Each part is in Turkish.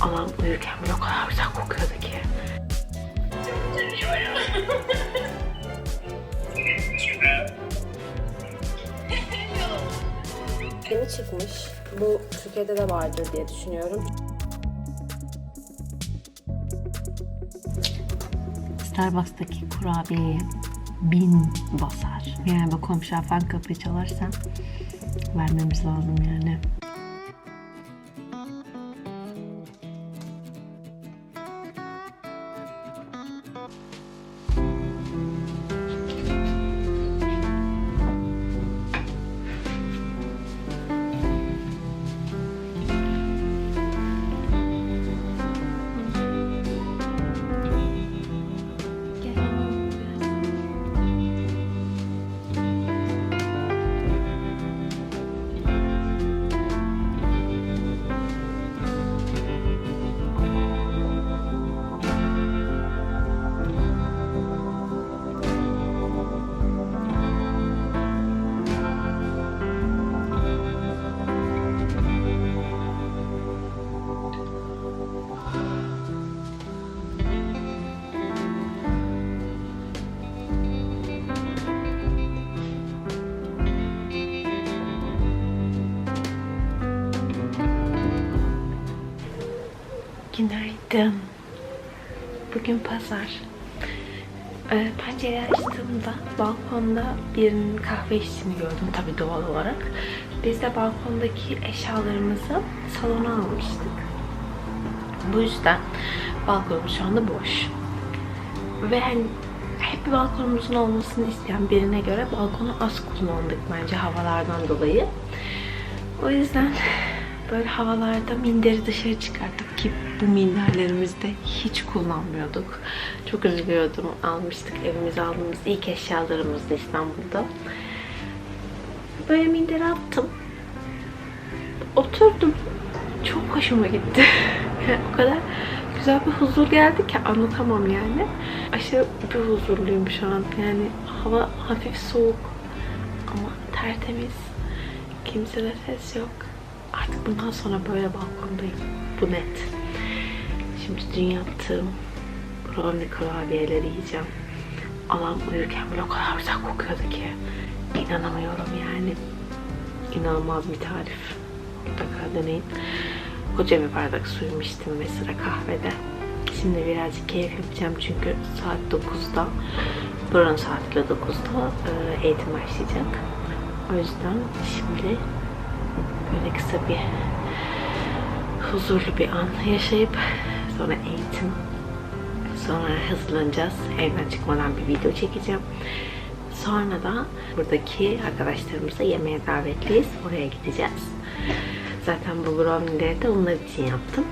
Anam uyurken bile o kadar güzel kokuyordu ki. Yeni çıkmış. Bu Türkiye'de de vardır diye düşünüyorum. Starbucks'taki kurabiyeye bin basar. Yani bak komşular falan kapıyı çalarsa vermemiz lazım yani. Günaydın. Bugün pazar. Ee, pencereyi açtığımda balkonda birinin kahve içtiğini gördüm tabii doğal olarak. Biz de balkondaki eşyalarımızı salona almıştık. Bu yüzden balkonumuz şu anda boş. Ve hani hep balkonumuzun olmasını isteyen birine göre balkonu az kullandık bence havalardan dolayı. O yüzden böyle havalarda minderi dışarı çıkarttık ki bu minderlerimizi de hiç kullanmıyorduk. Çok üzülüyordum. Almıştık evimize aldığımız ilk eşyalarımızdı İstanbul'da. Böyle minderi attım. Oturdum. Çok hoşuma gitti. O kadar güzel bir huzur geldi ki anlatamam yani. Aşırı bir huzurluyum şu an. Yani hava hafif soğuk ama tertemiz. Kimse de ses yok. Artık bundan sonra böyle balkondayım. Bu net. Şimdi dün yaptığım brownie kurabiyeleri yiyeceğim. Alan uyurken bile o kadar güzel kokuyordu ki. İnanamıyorum yani. İnanılmaz bir tarif. Mutlaka deneyin. Koca bir bardak suyum içtim ve sıra kahvede. Şimdi birazcık keyif yapacağım çünkü saat 9'da buranın saatiyle 9'da e, eğitim başlayacak. O yüzden şimdi böyle kısa bir huzurlu bir an yaşayıp sonra eğitim sonra hazırlanacağız. Evden çıkmadan bir video çekeceğim. Sonra da buradaki arkadaşlarımıza yemeğe davetliyiz. Oraya gideceğiz. Zaten bu brownie'leri de onlar için yaptım.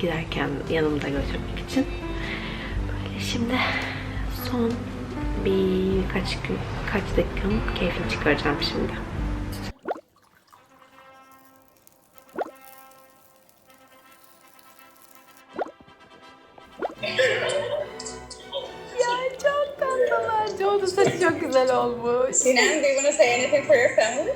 Giderken yanımda götürmek için. Böyle şimdi son birkaç gün, kaç dakikanın keyfini çıkaracağım şimdi. Çok güzel olmuş. Sinan, do you want to say anything for your family?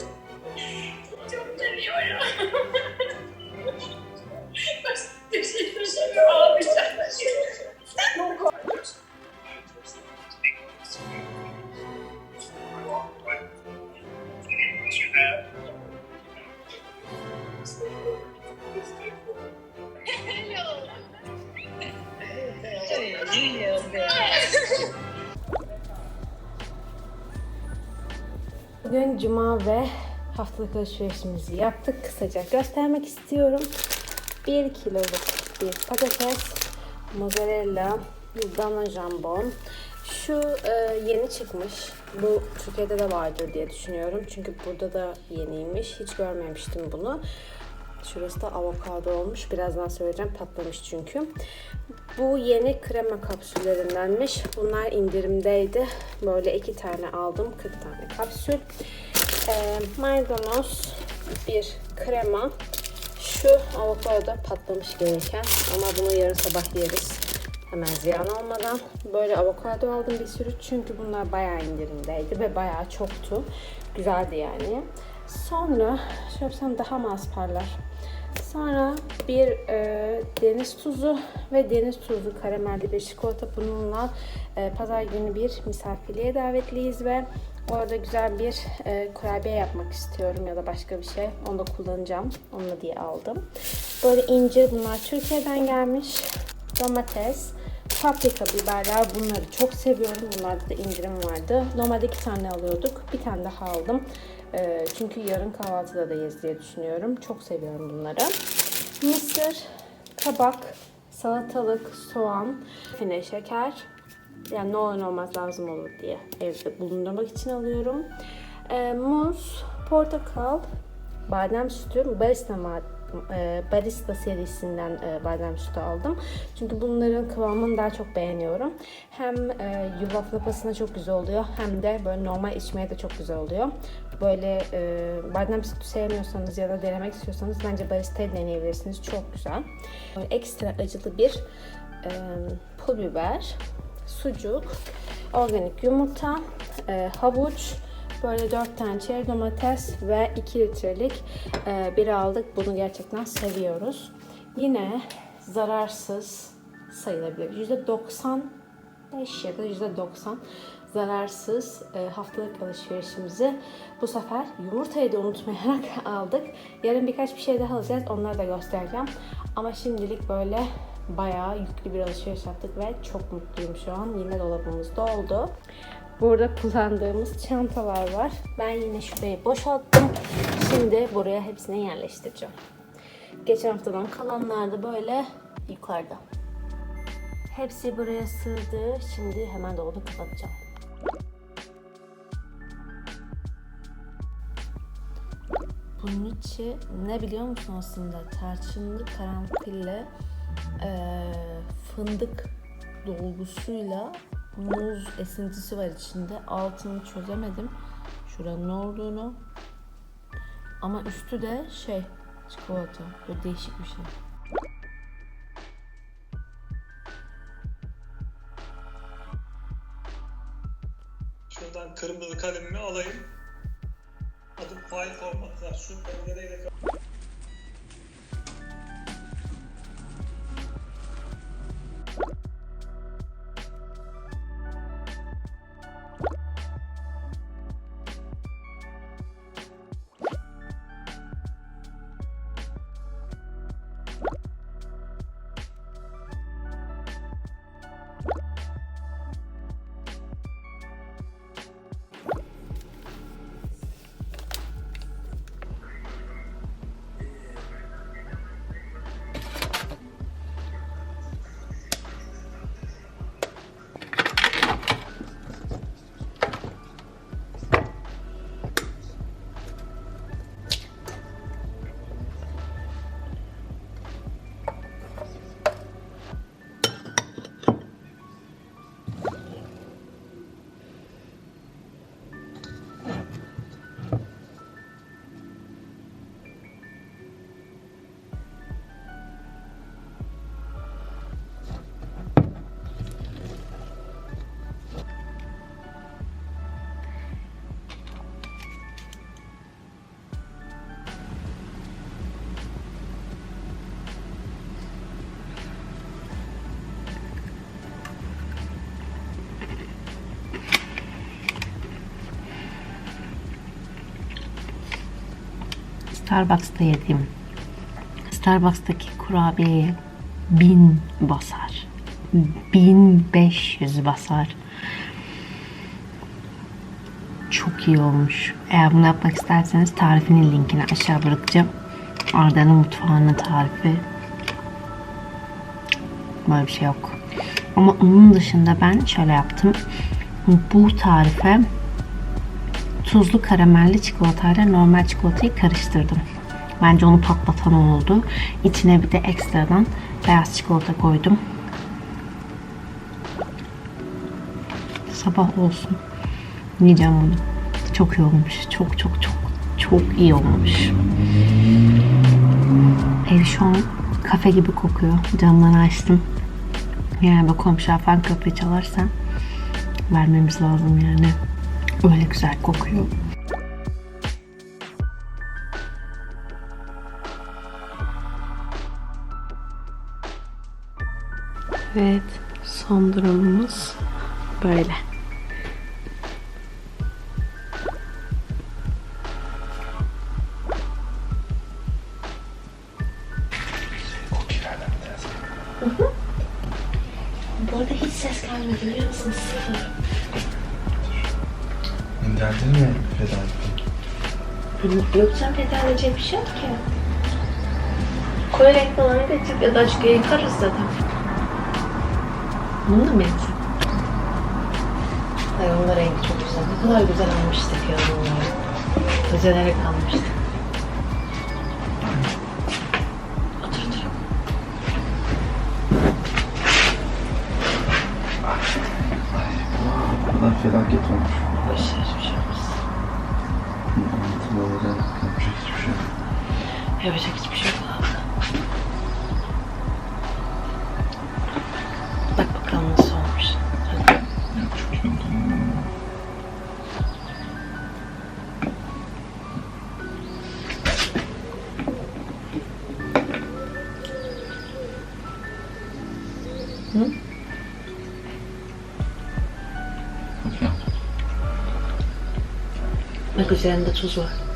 Bugün cuma ve haftalık alışverişimizi yaptık. Kısaca göstermek istiyorum. 1 kiloluk bir patates, mozzarella, dana jambon. Şu e, yeni çıkmış. Bu Türkiye'de de vardır diye düşünüyorum. Çünkü burada da yeniymiş. Hiç görmemiştim bunu. Şurası da avokado olmuş. Birazdan söyleyeceğim. Patlamış çünkü. Bu yeni krema kapsüllerindenmiş. Bunlar indirimdeydi. Böyle iki tane aldım. 40 tane kapsül. Ee, maydanoz, bir krema. Şu avokado patlamış gereken. Ama bunu yarın sabah yeriz. Hemen ziyan olmadan. Böyle avokado aldım bir sürü. Çünkü bunlar bayağı indirimdeydi ve bayağı çoktu. Güzeldi yani. Sonra yapsam daha mı az parlar? Sonra bir e, deniz tuzu ve deniz tuzu karamelli bir çikolata bununla e, pazar günü bir misafirliğe davetliyiz ve orada güzel bir e, kurabiye yapmak istiyorum ya da başka bir şey. Onu da kullanacağım. Onunla diye aldım. Böyle incir bunlar Türkiye'den gelmiş. Domates, paprika biberler bunları çok seviyorum. Bunlarda da indirim vardı. Normalde iki tane alıyorduk. Bir tane daha aldım. Ee, çünkü yarın kahvaltıda da yeriz diye düşünüyorum. Çok seviyorum bunları. Mısır, kabak, salatalık, soğan, fine şeker. Yani ne olur olmaz lazım olur diye evde bulundurmak için alıyorum. Ee, muz, portakal, badem sütü, barista e, barista serisinden e, badem sütü aldım. Çünkü bunların kıvamını daha çok beğeniyorum. Hem e, yulaf lapasına çok güzel oluyor hem de böyle normal içmeye de çok güzel oluyor. Böyle e, badem sütü sevmiyorsanız ya da denemek istiyorsanız bence baristayı deneyebilirsiniz. Çok güzel. Böyle ekstra acılı bir e, pul biber, sucuk, organik yumurta, e, havuç, Böyle 4 tane çeri domates ve 2 litrelik e, bir aldık. Bunu gerçekten seviyoruz. Yine zararsız sayılabilir. %95 ya da %90 zararsız e, haftalık alışverişimizi bu sefer yumurtayı da unutmayarak aldık. Yarın birkaç bir şey daha alacağız. Onları da göstereceğim. Ama şimdilik böyle bayağı yüklü bir alışveriş yaptık ve çok mutluyum şu an. Yine dolabımız doldu. Burada kullandığımız çantalar var. Ben yine şurayı boşalttım. Şimdi buraya hepsini yerleştireceğim. Geçen haftadan kalanlar da böyle yukarıda. Hepsi buraya sığdı. Şimdi hemen dolabı kapatacağım. Bunun içi ne biliyor musun aslında? Tarçınlı karanfille eee, fındık dolgusuyla muz esintisi var içinde. Altını çözemedim. Şuranın ne olduğunu. Ama üstü de şey çikolata. Böyle değişik bir şey. Şuradan kırmızı kalemimi alayım. Adım file formatlar. Şu pencereyle Starbucks'ta yediğim Starbucks'taki kurabiyeye 1000 basar. 1500 basar. Çok iyi olmuş. Eğer bunu yapmak isterseniz tarifinin linkini aşağı bırakacağım. Arda'nın mutfağının tarifi. Böyle bir şey yok. Ama onun dışında ben şöyle yaptım. Bu tarife tuzlu karamelli çikolatayla normal çikolatayı karıştırdım. Bence onu patlatan oldu. İçine bir de ekstradan beyaz çikolata koydum. Sabah olsun. Yiyeceğim bunu. Çok iyi olmuş. Çok çok çok çok iyi olmuş. Ev şu an kafe gibi kokuyor. Camları açtım. Yani böyle komşu falan kapıyı çalarsa vermemiz lazım yani. Öyle güzel kokuyor. Evet, son durumumuz böyle. Bu arada hiç ses gelmedi biliyor musunuz? Sıfır. Geldin mi feda ettin? Yoksa feda edecek bir şey yok ki. Koyu renk falan getir ya da açık yıkarız zaten. Bunu da mı yapsak? Ay onun rengi çok güzel. Ne kadar güzel almıştık ya bunları. Özelerek almıştık. Otur otur. Bu kadar felaket olmuş. Yapacak hiçbir şey yok abi. Bak bakalım nasıl olmuş. Hadi. Yoruldum. Bak üzerinde tuz var.